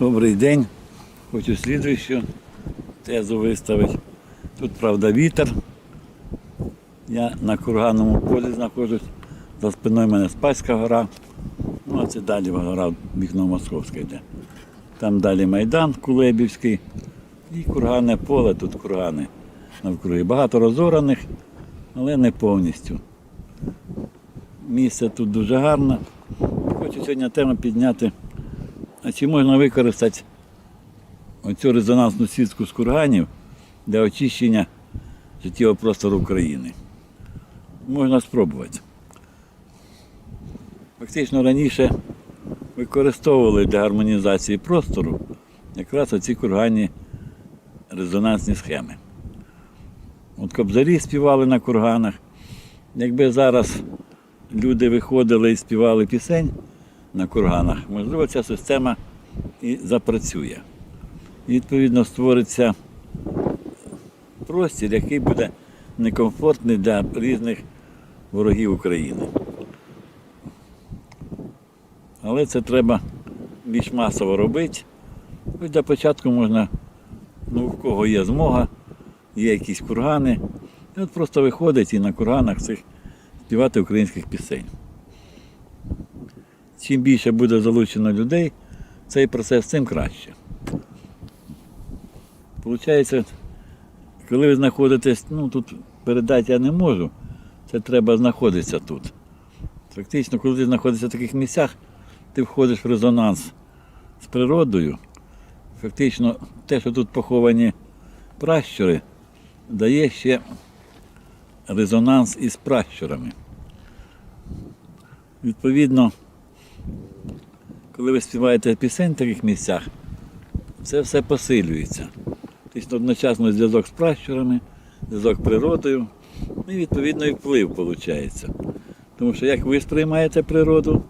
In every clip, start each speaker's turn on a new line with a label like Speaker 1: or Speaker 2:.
Speaker 1: Добрий день. Хочу слідуючу тезу виставити. Тут, правда, вітер. Я на курганному полі знаходжусь. За спиною мене Спаська гора. Ну, а це далі гора вікно Московське йде. Там далі Майдан Кулебівський. І курганне поле, тут кургани навкруги. Багато розораних, але не повністю. Місце тут дуже гарне. Хочу сьогодні тему підняти. Чи можна використати оцю резонансну сітку з курганів для очищення життєвого простору України? Можна спробувати. Фактично раніше використовували для гармонізації простору якраз оці курганні резонансні схеми. От кобзарі співали на курганах. Якби зараз люди виходили і співали пісень на курганах, можливо, ця система і запрацює. І, відповідно, створиться простір, який буде некомфортний для різних ворогів України. Але це треба більш масово робити. Для початку можна, ну, в кого є змога, є якісь кургани. І от просто виходить і на курганах цих співати українських пісень. Чим більше буде залучено людей, цей процес, тим краще. Получається, коли ви знаходитесь, ну тут передати я не можу, це треба знаходитися тут. Фактично, коли ти знаходишся в таких місцях, ти входиш в резонанс з природою. Фактично, те, що тут поховані пращури, дає ще резонанс із пращурами. Відповідно, коли ви співаєте пісень в таких місцях, це все посилюється. Тобто одночасно зв'язок з пращурами, зв'язок з природою, ну і відповідно і вплив виходить. Тому що як ви сприймаєте природу,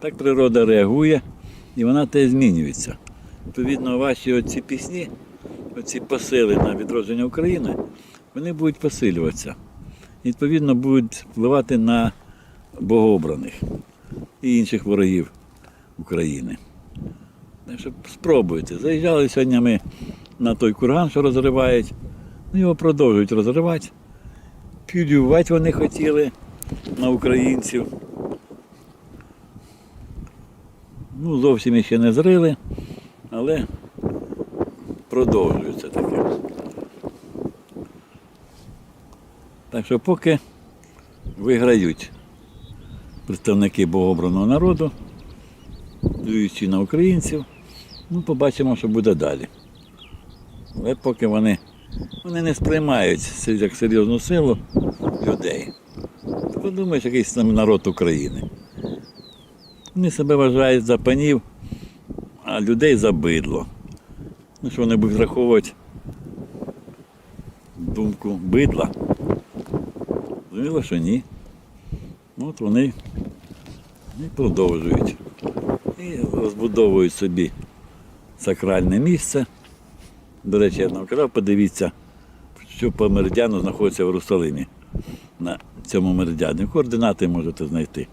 Speaker 1: так природа реагує і вона теж змінюється. Відповідно, ваші оці пісні, оці посили на відродження України, вони будуть посилюватися. Відповідно, будуть впливати на богообраних і інших ворогів України. Так що спробуйте. Заїжджали сьогодні ми на той курган, що розривають, ну, його продовжують розривати. Пілювати вони хотіли на українців. Ну, зовсім ще не зрили, але продовжується таке. Так що поки виграють представники богообраного народу, дуючи на українців, ну, побачимо, що буде далі. Але поки вони, вони не сприймають як серйозну силу людей. Ти подумаєш, якийсь там народ України. Вони себе вважають за панів, а людей за бидло. Ну що вони будуть враховувати думку бидла? Зрозуміло, що ні. Ну, От вони і продовжують. І розбудовують собі сакральне місце. До речі, я нам казав, подивіться, що по меридіану знаходиться в Єрусалимі. На цьому меридіані. Координати можете знайти.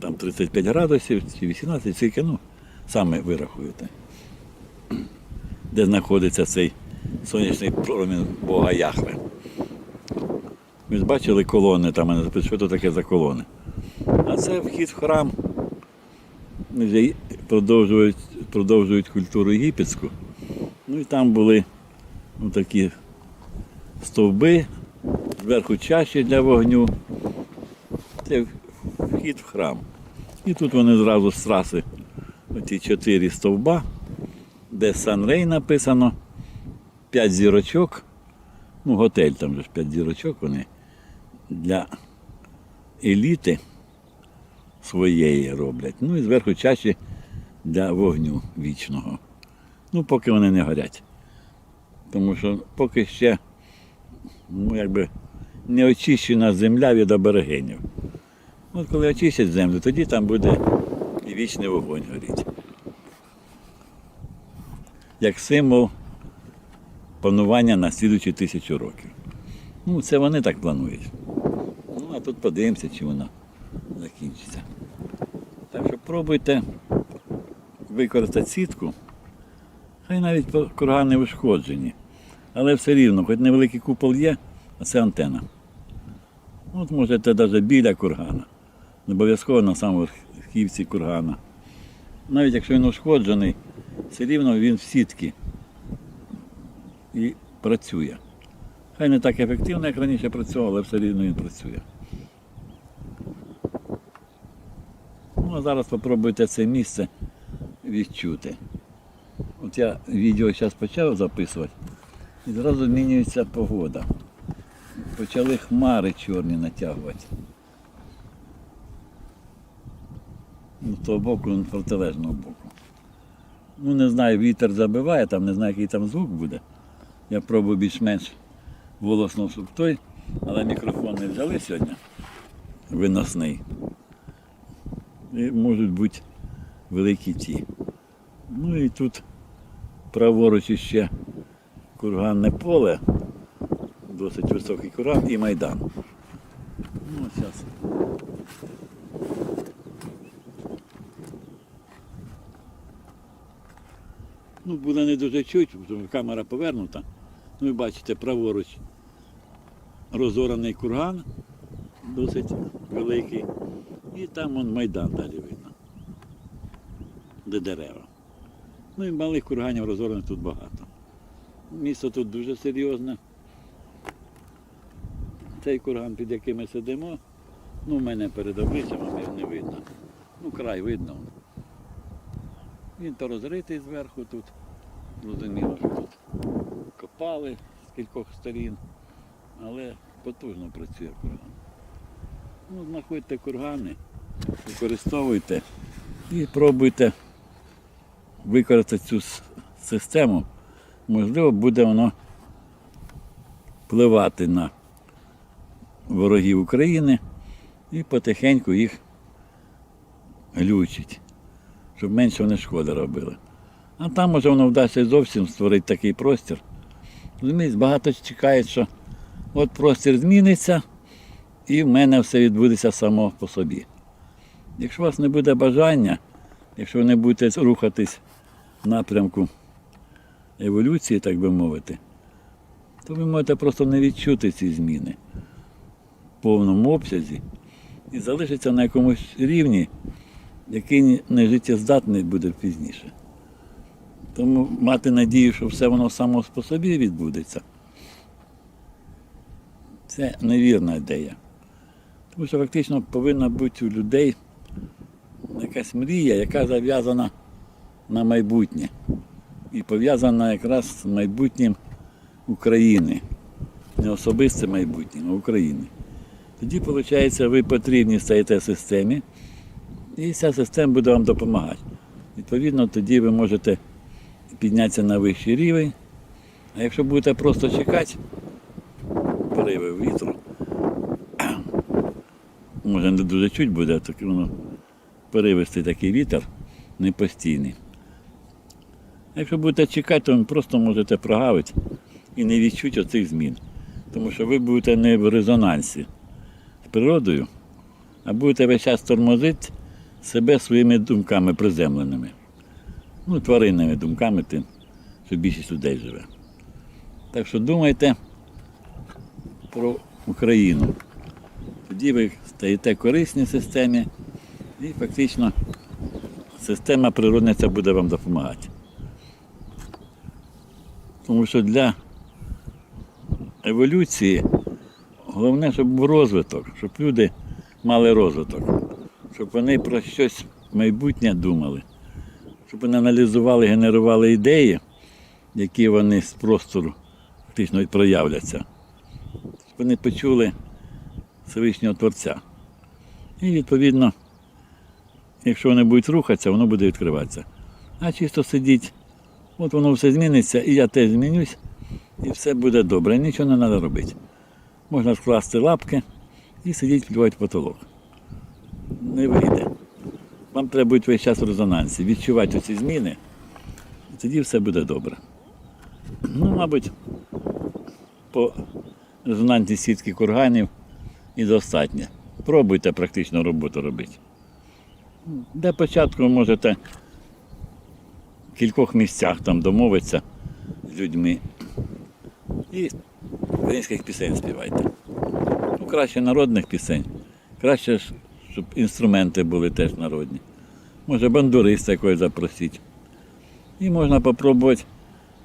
Speaker 1: Там 35 градусів чи 18, скільки, ну, саме вирахуєте. Де знаходиться цей сонячний промінь Бога Яхве. Ви ж бачили колони, там що це таке за колони. А це вхід в храм. Вже продовжують, продовжують культуру єгипетську. Ну і там були такі стовби, зверху чаші для вогню. Це вхід в храм. І тут вони зразу з траси оці чотири стовба, де Сан-Рей написано, п'ять зірочок. Ну, готель там же ж п'ять зірочок вони для еліти своєї роблять. Ну і зверху чаші для вогню вічного. Ну, поки вони не горять. Тому що поки ще ну, якби, не очищена земля від аборигенів. От коли очистять землю, тоді там буде і вічний вогонь горіти. Як символ панування на слідучі тисячу років. Ну, це вони так планують. Ну, а тут подивимося, чи воно закінчиться. Так що пробуйте використати сітку, хай навіть кургани ушкоджені. Але все рівно, хоч невеликий купол є, а це антена. От можете навіть біля кургана. Не обов'язково на самому верхівці кургана. Навіть якщо він ушкоджений, все рівно він в сітці і працює. Хай не так ефективно, як раніше працював, але все рівно він працює. Ну, а зараз спробуйте це місце відчути. От я відео зараз почав записувати, і зразу змінюється погода. Почали хмари чорні натягувати. Ну, з того боку, з протилежного боку. Ну, не знаю, вітер забиває, там не знаю, який там звук буде. Я пробую більш-менш голосно, щоб той, але мікрофон не взяли сьогодні. Виносний. І можуть бути великі ті. Ну і тут праворуч іще курганне поле, досить високий курган і майдан. Ну, зараз. Ну, буде не дуже чуть, тому камера повернута. Ну, ви бачите, праворуч розораний курган, досить великий. І там вон майдан далі видно. Де дерева. Ну і малих курганів розорених тут багато. Місто тут дуже серйозне. Цей курган, під яким ми сидимо, ну, в мене перед обличчям, не видно. Ну, край видно. Він то розритий зверху тут. Зрозуміло, що тут копали з кількох сторін, але потужно працює курган. Ну, знаходьте кургани, використовуйте і пробуйте використати цю систему. Можливо, буде воно впливати на ворогів України і потихеньку їх глючить, щоб менше вони шкоди робили. А там може воно вдасться зовсім створити такий простір. Розумієте, багато чекають, що от простір зміниться і в мене все відбудеться само по собі. Якщо у вас не буде бажання, якщо ви не будете рухатись в напрямку еволюції, так би мовити, то ви можете просто не відчути ці зміни в повному обсязі і залишиться на якомусь рівні, який не життєздатний буде пізніше. Тому мати надію, що все воно само по собі відбудеться, це невірна ідея. Тому фактично повинна бути у людей якась мрія, яка зав'язана на майбутнє. І пов'язана якраз з майбутнім України. Не особисте майбутнє, а України. Тоді, виходить, ви потрібні стаєте системі, і ця система буде вам допомагати. Відповідно, тоді ви можете піднятися на вищий рівень. А якщо будете просто чекати, пориви вітру, може не дуже чуть буде, так воно поривистий такий вітер, не постійний. Якщо будете чекати, то ви просто можете прогавити і не відчути оцих змін. Тому що ви будете не в резонансі з природою, а будете весь час тормозити себе своїми думками приземленими. Ну, тваринними думками тим, що більшість людей живе. Так що думайте про Україну. Тоді ви стаєте корисні системі і фактично система природна ця буде вам допомагати. Тому що для еволюції головне, щоб був розвиток, щоб люди мали розвиток, щоб вони про щось майбутнє думали, щоб вони аналізували, генерували ідеї, які вони з простору фактично проявляться. Щоб вони почули Всевишнього Творця. І відповідно, якщо вони будуть рухатися, воно буде відкриватися. А чисто сидіть, от воно все зміниться, і я теж змінюсь, і все буде добре. Нічого не треба робити. Можна скласти лапки і сидіти плювати потолок. Не вийде. Вам треба бути весь час в резонансі, відчувати ці зміни, і тоді все буде добре. Ну, мабуть, по резонантній сітки курганів і достатньо. Пробуйте практичну роботу робити. Для початку можете кількох місцях там домовитися з людьми. І українських пісень співайте. Ну, краще народних пісень. Краще, щоб інструменти були теж народні. Може, бандуриста якогось запросіть. І можна спробувати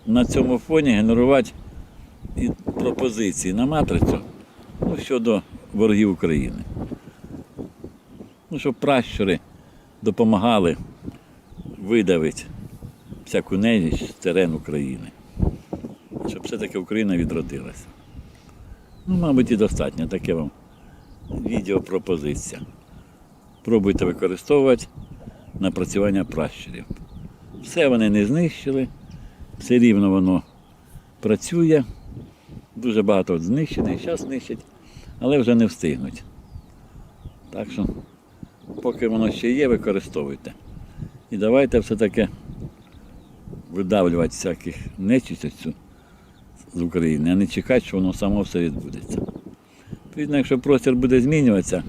Speaker 1: на цьому фоні генерувати і пропозиції на матрицю ну, щодо ворогів України. Ну, щоб пращури допомагали видавити всяку нежіч з терен України. Щоб все-таки Україна відродилася. Ну, мабуть, і достатньо. Таке вам відеопропозиція. Пробуйте використовувати напрацювання пращурів. Все вони не знищили, все рівно воно працює. Дуже багато от знищених, зараз знищать, але вже не встигнуть. Так що, поки воно ще є, використовуйте. І давайте все-таки видавлювати всяких нечисть з України, а не чекати, що воно само все відбудеться. Відповідно, якщо простір буде змінюватися,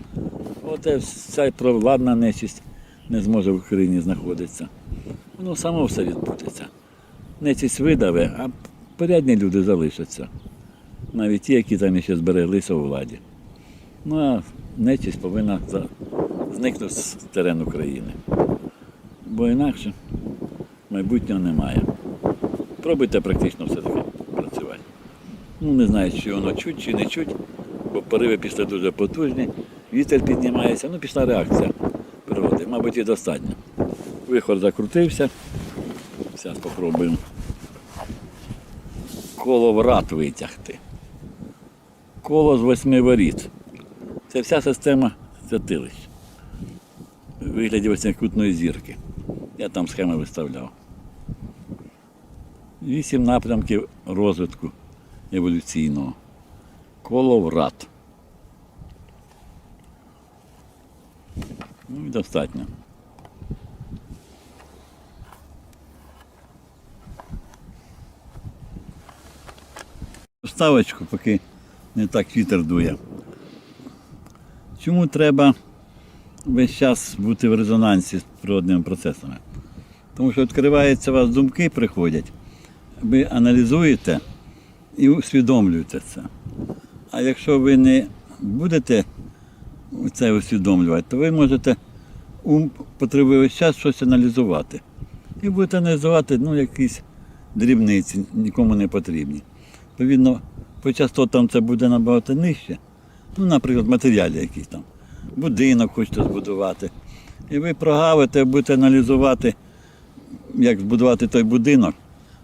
Speaker 1: от вся провладна нечисть не зможе в Україні знаходитися. Воно само все відбудеться. Нечисть видаве, а порядні люди залишаться. Навіть ті, які там ще збереглися у владі. Ну а нечисть повинна зникнути з терену України. Бо інакше майбутнього немає. Пробуйте практично все-таки працювати. Ну, не знаю, чи воно чуть, чи не чуть, бо пориви після дуже потужні, вітер піднімається, ну пішла реакція природи, мабуть, і достатньо. Вихор закрутився. Зараз спробуємо коло врат витягти. Коло з восьми воріт. Це вся система святилищ. Вигляді восьмикутної зірки. Я там схеми виставляв. Вісім напрямків розвитку еволюційного. Коло врат. Ну і достатньо. Вставочку, поки не так вітер дує. Чому треба весь час бути в резонансі з природними процесами? Тому що відкриваються у вас думки, приходять, ви аналізуєте і усвідомлюєте це. А якщо ви не будете це усвідомлювати, то ви можете ум потребує час щось аналізувати. І будете аналізувати ну, якісь дрібниці, нікому не потрібні. Відповідно, по частотам це буде набагато нижче. Ну, наприклад, матеріалі якісь там. Будинок хочете збудувати. І ви прогавите, будете аналізувати, як збудувати той будинок,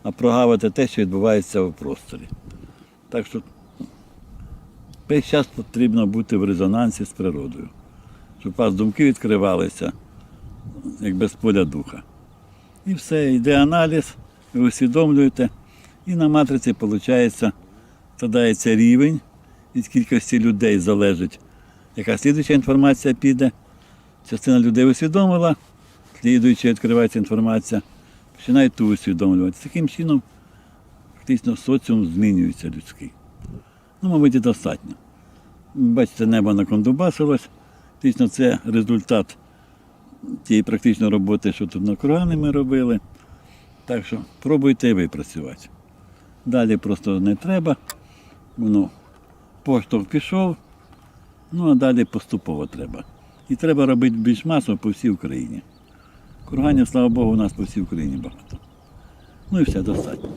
Speaker 1: а прогавите те, що відбувається в просторі. Так що весь час потрібно бути в резонансі з природою, щоб у вас думки відкривалися, як без поля духа. І все, йде аналіз, ви усвідомлюєте, і на матриці виходить, складається рівень, від кількості людей залежить, яка слідуюча інформація піде. Частина людей усвідомила, слідуюча відкривається інформація, починає ту усвідомлювати. Таким чином, фактично, соціум змінюється людський. Ну, мабуть, і достатньо. Бачите, небо накондубасилось. Фактично, це результат тієї практичної роботи, що тут на кургани ми робили. Так що пробуйте і ви працювати. Далі просто не треба. Воно поштовх пішов, ну а далі поступово треба. І треба робити більш масово по всій Україні. Курганів, слава Богу, у нас по всій Україні багато. Ну і все достатньо.